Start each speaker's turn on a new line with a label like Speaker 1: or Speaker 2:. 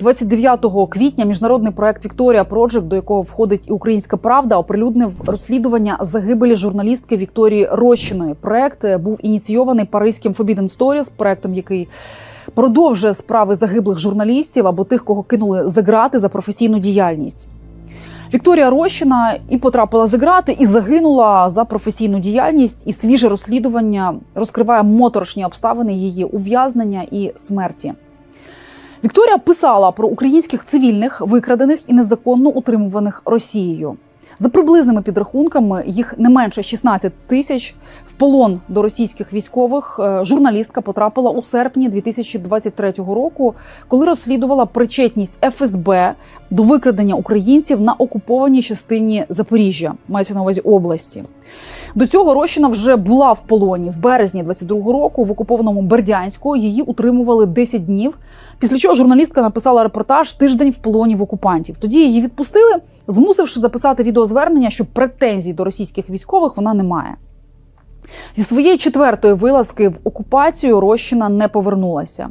Speaker 1: 29 квітня міжнародний проект Вікторія Проджект, до якого входить і Українська Правда, оприлюднив розслідування загибелі журналістки Вікторії Рощиної. Проект е, був ініційований паризьким Forbidden Stories, проектом, який продовжує справи загиблих журналістів або тих, кого кинули за грати за професійну діяльність. Вікторія Рощина і потрапила за грати, і загинула за професійну діяльність. І свіже розслідування розкриває моторошні обставини її ув'язнення і смерті. Вікторія писала про українських цивільних, викрадених і незаконно утримуваних Росією. За приблизними підрахунками, їх не менше 16 тисяч в полон до російських військових. е, Журналістка потрапила у серпні 2023 року, коли розслідувала причетність ФСБ до викрадення українців на окупованій частині Запоріжжя, мається на увазі області. До цього Рощина вже була в полоні в березні 22-го року в окупованому Бердянську. Її утримували 10 днів. Після чого журналістка написала репортаж Тиждень в полоні в окупантів. Тоді її відпустили, змусивши записати відеозвернення, що претензій до російських військових вона не має. Зі своєї четвертої вилазки в окупацію Рощина не повернулася.